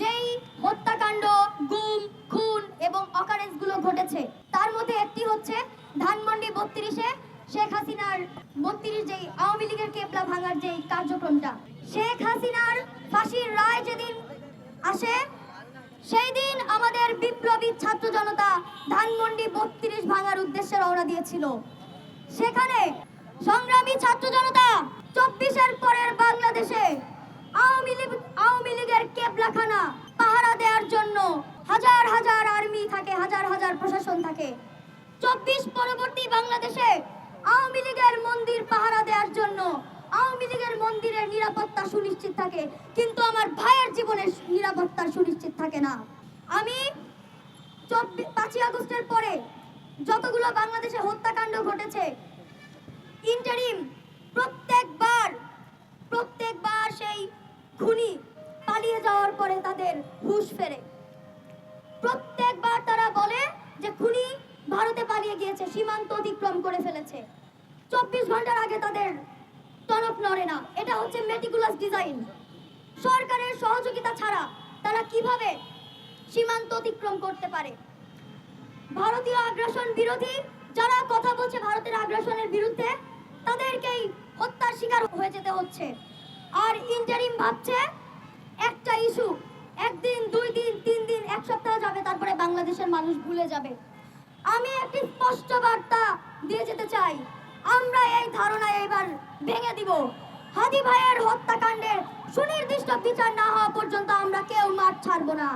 যেই হত্যাকাণ্ড, গুম, খুন এবং অকারেন্সগুলো ঘটেছে, তার মধ্যে একটি হচ্ছে ধানমন্ডি বত্রিশে শেখ হাসিনার বত্রিশ যেই আওয়ামী লীগের কেবলা ভাঙার যেই কার্যক্রমটা। শেখ হাসিনার ফাঁসির রায় যেদিন আসে সেই দিন আমাদের বিপ্লবী ছাত্র জনতা ধানমন্ডি বত্রিশ ভাঙার উদ্দেশ্যে রওনা দিয়েছিল। সেখানে সংগ্রামী ছাত্র জনতা চব্বিশ পরবর্তী বাংলাদেশে আওয়ামী লীগের মন্দির পাহারা দেওয়ার জন্য আওয়ামী লীগের মন্দিরের নিরাপত্তা সুনিশ্চিত থাকে, কিন্তু আমার ভাইয়ের জীবনের নিরাপত্তা সুনিশ্চিত থাকে না। আমি পাঁচই আগস্টের পরে যতগুলো বাংলাদেশে হত্যাকাণ্ড ঘটেছে ইন্টারিম প্রত্যেকবার প্রত্যেকবার সেই খুনি পালিয়ে যাওয়ার পরে তাদের হুঁশ ফেরে। প্রত্যেকবার পালিয়ে গিয়েছে, সীমান্ত অতিক্রম করে ফেলেছে। চব্বিশ ঘণ্টার আগে তাদের টনক নড়ে না। এটা হচ্ছে মেটিকুলাস ডিজাইন সরকারের সহযোগিতা ছাড়া তারা কীভাবে সীমান্ত অতিক্রম করতে পারে? ভারতীয় আগ্রাসন বিরোধী যারা কথা বলছে ভারতের আগ্রাসনের বিরুদ্ধে, তাদেরকেই হত্যার শিকার হয়ে যেতে হচ্ছে। আর ইন্টারিম ভাবছে, একটা ইস্যু একদিন, দুই দিন, তিন দিন, এক সপ্তাহ যাবে, তারপরে বাংলাদেশের মানুষ ভুলে যাবে। আমি একটি স্পষ্ট বার্তা দিয়ে যেতে চাই। আমরা এই ধারণা এবার ভেঙে দিব। হাদি ভাইয়ের হত্যাকাণ্ডের সুনির্দিষ্ট বিচার না হওয়া পর্যন্ত আমরা কেউ মাঠ ছাড়বো না।